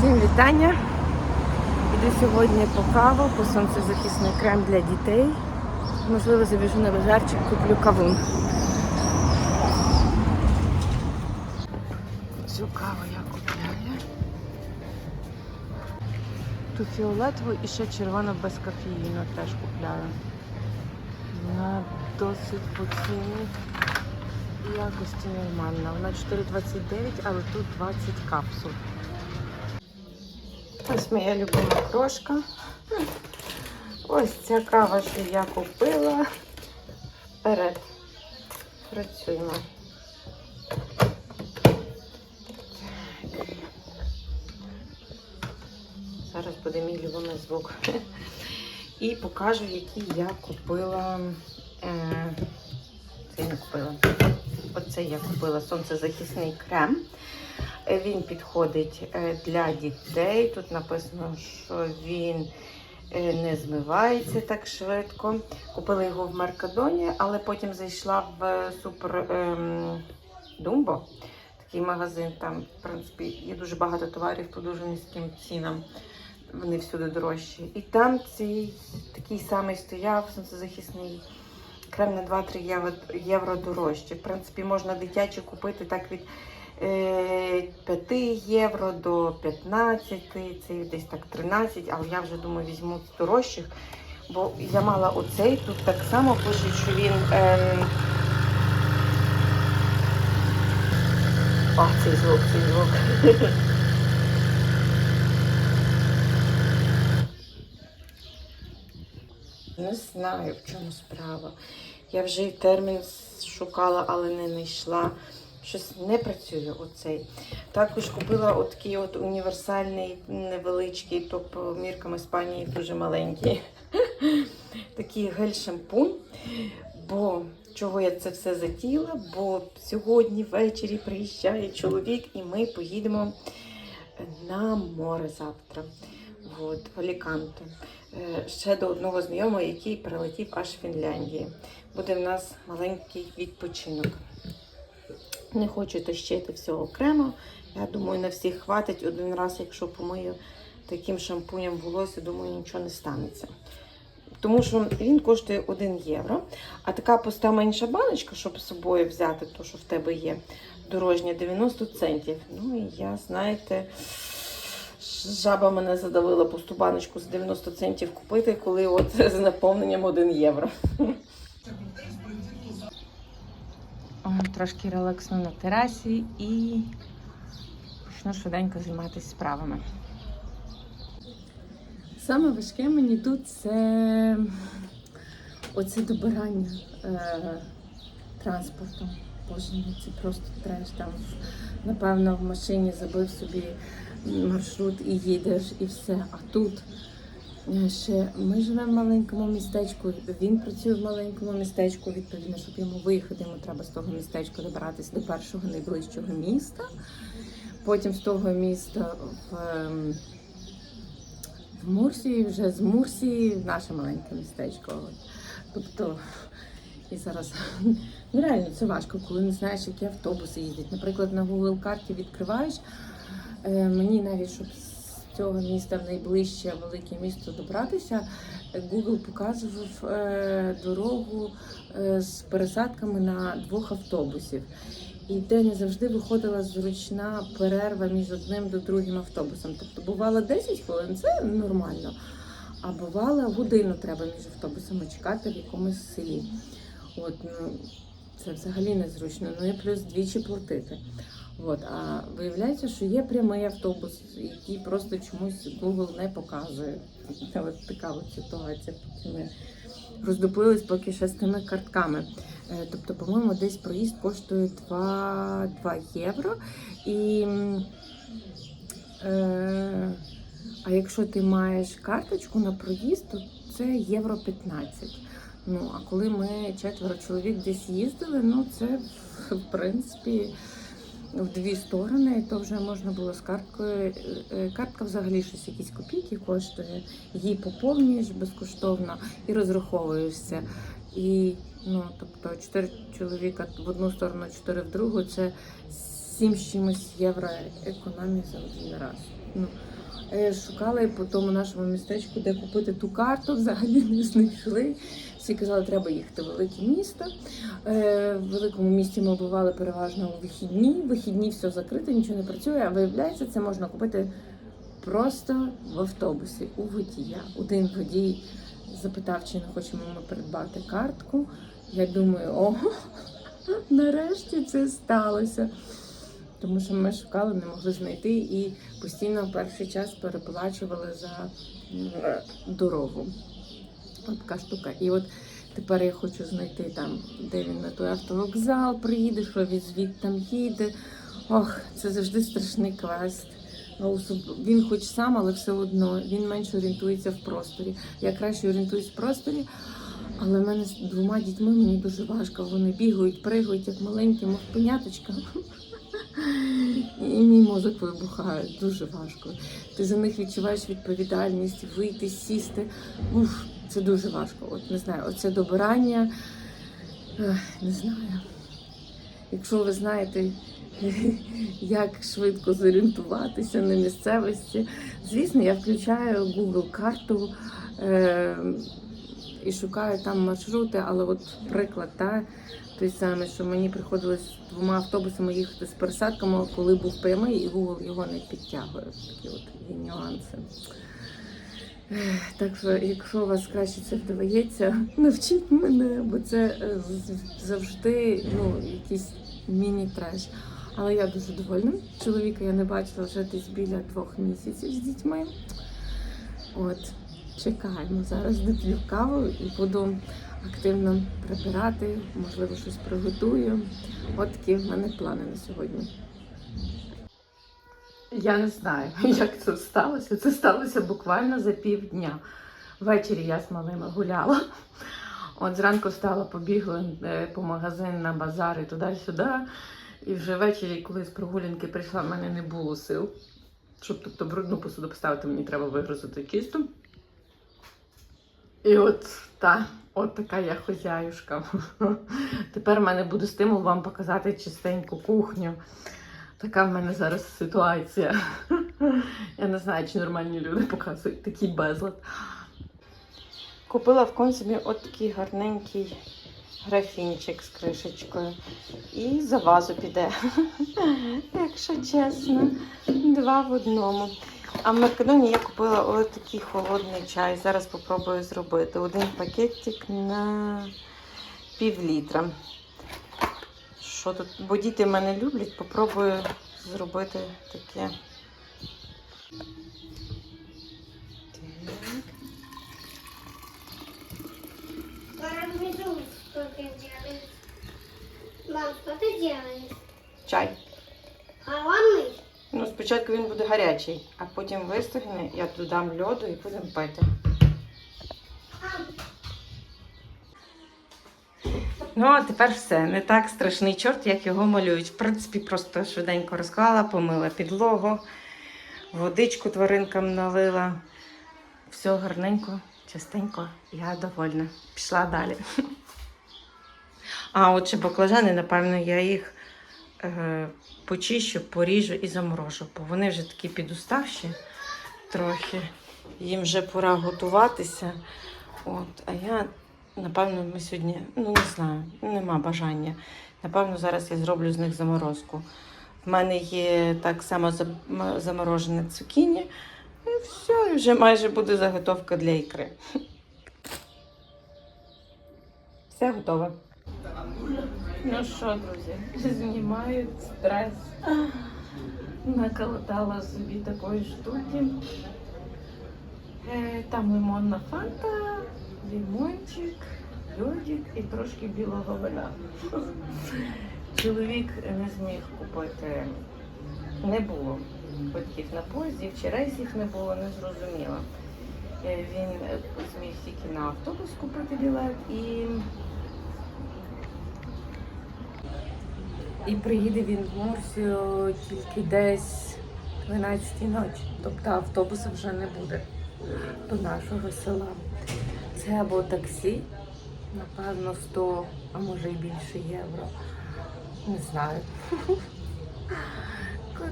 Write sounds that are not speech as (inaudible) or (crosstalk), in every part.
Всім вітання. Іду сьогодні по каву, по сонцезахисний крем для дітей. Можливо, забіжу на базарчик, куплю кавун. Цю каву я купляю. Ту фіолетову і ще червону без кофеїну теж купляю. Вона досить по ціні якості нормальна. Вона 4,29, але тут 20 капсул. Ось моя любима крошка. Ось ця кава, що я купила. Вперед. Працюємо. Зараз буде мій любимий звук. І покажу, які я купила. Е, це я не купила. Оце я купила сонцезахисний крем. Е, Він підходить е, для дітей. Тут написано, що він е, не змивається так швидко. Купила його в Меркадоні, але потім зайшла в супер ем, Думбо. Такий магазин. Там, в принципі, є дуже багато товарів по дуже низьким цінам. Вони всюди дорожчі. І там цей такий самий стояв сонцезахисний крем на 2-3 євро, дорожче. В принципі, можна дитячі купити так від 5 євро до 15, це десь так 13, але я вже думаю, візьму з дорожчих. Бо я мала оцей, тут так само пишуть, що він. Ем... О, цей звук, цей звук. (laughs) Не знаю, в чому справа. Я вже і термін шукала, але не знайшла. Щось не працює оцей. Також купила отакий от універсальний невеличкий топ мірками Іспанії, дуже маленький. (laughs) Такий гель-шампунь. Бо чого я це все затіла? Бо сьогодні ввечері приїжджає чоловік і ми поїдемо на море завтра. От, в Аліканте. Е, Ще до одного знайомого, який прилетів аж в Фінляндії. Буде в нас маленький відпочинок. Не хочу тащити всього окремо. Я думаю, на всіх хватить один раз, якщо помию таким шампунем волосся, думаю, нічого не станеться. Тому що він коштує 1 євро. А така пуста менша баночка, щоб з собою взяти, то, що в тебе є, дорожня 90 центів. Ну і я, знаєте, жаба мене задавила пусту баночку за 90 центів купити, коли от з наповненням 1 євро. Трошки релаксну на терасі і почну швиденько займатися справами. Саме важке мені тут це оце добирання е, транспорту. Боже, ну це просто треш. Там, напевно, в машині забив собі маршрут і їдеш, і все. А тут ще ми живемо в маленькому містечку, він працює в маленькому містечку. Відповідно, щоб йому виїхати, йому треба з того містечка добиратися до першого найближчого міста. Потім з того міста в, ем, в Мурсії, вже з Мурсії в наше маленьке містечко. Тобто, і зараз ну реально це важко, коли не знаєш, які автобуси їздять. Наприклад, на Google карті відкриваєш. Е, Мені навіть щоб цього міста в найближче велике місто добратися, Google показував е, дорогу е, з пересадками на двох автобусів. І де не завжди виходила зручна перерва між одним до другим автобусом. Тобто бувало 10 хвилин, це нормально. А бувало годину треба між автобусами чекати в якомусь селі. От, ну, це взагалі незручно. Ну і плюс двічі платити. От, а виявляється, що є прямий автобус, який просто чомусь Google не показує. Це от така от ситуація. Поки ми роздуплились поки ще з тими картками. Е, Тобто, по-моєму, десь проїзд коштує 2, 2 євро. І, е, а якщо ти маєш карточку на проїзд, то це євро 15. Ну, а коли ми четверо чоловік десь їздили, ну це в принципі в дві сторони, то вже можна було з карткою. е, Картка взагалі щось якісь копійки коштує, її поповнюєш безкоштовно і розраховуєшся. І ну, тобто, чотири чоловіка в одну сторону, чотири в другу це 7 з чимось євро економії за один раз. Ну, е, шукали по тому нашому містечку, де купити ту карту, взагалі не знайшли. Всі казали, треба їхати в велике місто. Е, В великому місті ми бували переважно у вихідні. Вихідні все закрито, нічого не працює. А виявляється, це можна купити просто в автобусі у водія. Один водій запитав, чи не хочемо ми придбати картку. Я думаю, о, (laughs) нарешті це сталося. Тому що ми шукали, не могли знайти і постійно перший час переплачували за е, дорогу. От така штука. І от тепер я хочу знайти там, де він на той автовокзал приїде, що він звідти їде. Ох, це завжди страшний квест. Ну, Він хоч сам, але все одно він менше орієнтується в просторі. Я краще орієнтуюсь в просторі, але в мене з двома дітьми мені дуже важко. Вони бігають, пригають, як маленькі, мов поняточка. І мій мозок вибухає дуже важко. Ти за них відчуваєш відповідальність, вийти, сісти. Уф, це дуже важко. От не знаю, оце добирання. Не знаю. Якщо ви знаєте, (laughs) як швидко зорієнтуватися на місцевості, звісно, я включаю Google карту е- і шукаю там маршрути, але от приклад, та, той самий, що мені приходилось двома автобусами їхати з пересадками, коли був прямий, і Google його не підтягує. Такі от є нюанси. Так що, якщо у вас краще це вдається, (laughs) навчіть мене, бо це е, завжди ну, якийсь міні-треш. Але я дуже довольна. Чоловіка я не бачила вже десь біля двох місяців з дітьми. От, чекаємо. Зараз доп'ю каву і буду активно прибирати, можливо, щось приготую. От такі в мене плани на сьогодні. Я не знаю, (laughs) як це сталося. Це сталося буквально за півдня. Ввечері я з малими гуляла. От зранку встала, побігла е, по магазин на базар і туди-сюди. І вже ввечері, коли з прогулянки прийшла, в мене не було сил. Щоб тобто брудну посуду поставити, мені треба вигрузити кісту. І от та, от така я хозяюшка. (laughs) Тепер в мене буде стимул вам показати чистеньку кухню. Така в мене зараз ситуація. (laughs) Я не знаю, чи нормальні люди показують такий безлад. Купила в консумі от такий гарненький графінчик з кришечкою. І за вазу піде. (laughs) Якщо чесно, два в одному. А в Меркадоні я купила ось такий холодний чай. Зараз спробую зробити. Один пакетик на пів літра. Що тут? Бо діти мене люблять, попробую зробити таке. Мам, что ты делаешь? Чай. Спочатку він буде гарячий, а потім вистигне, я додам льоду і будемо пити. Ну, а тепер все. Не так страшний чорт, як його малюють. В принципі, просто швиденько розклала, помила підлогу, водичку тваринкам налила. Все гарненько, чистенько, я довольна. Пішла далі. (laughs) А от ще баклажани, напевно, я їх почищу, поріжу і заморожу, бо вони вже такі підуставші трохи. Їм вже пора готуватися. От, а я, напевно, ми сьогодні, ну не знаю, нема бажання. Напевно, зараз я зроблю з них заморозку. В мене є так само заморожене цукіні. І все, вже майже буде заготовка для ікри. Все готове. Ну що, друзі, знімаю стрес. Наколотала собі такої штуки. Е, Там лимонна фанта, лимончик, льодик і трошки білого вина. Чоловік не зміг купити, не було квитків на поїздів чи рейсів не було, не зрозуміло. Е, Він зміг тільки на автобус купити білет і І приїде він в Мурсію тільки десь 12 ночі. Тобто автобусу вже не буде до нашого села. Це або таксі, напевно, 100, а може і більше євро. Не знаю. (laughs)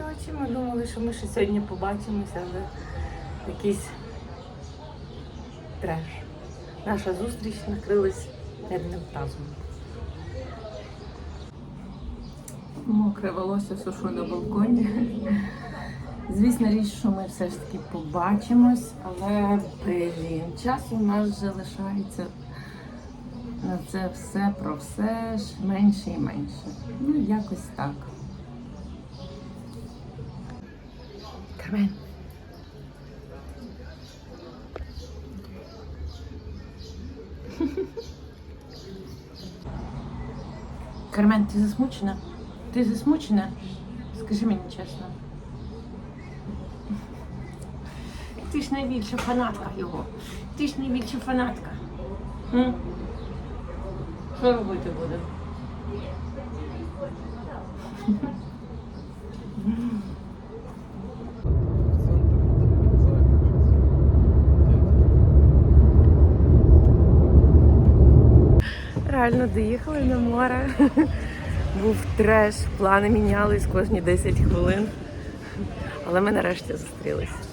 ночі. Ми думали, що ми ще сьогодні побачимося, але якийсь треш. Наша зустріч накрилась медним тазом. Мокре волосся сушу на балконі. Звісно, річ, що ми все ж таки побачимось, але блін, часу у нас вже лишається на це все про все ж менше і менше. Ну, якось так. Кармен. Кармен, ти засмучена? Ти засмучена? Скажи мені чесно. Ти ж найбільша фанатка його. Ти ж найбільша фанатка. М? Що робити буде? Реально доїхали на море. Був треш, плани мінялись кожні 10 хвилин. Але ми нарешті зустрілись.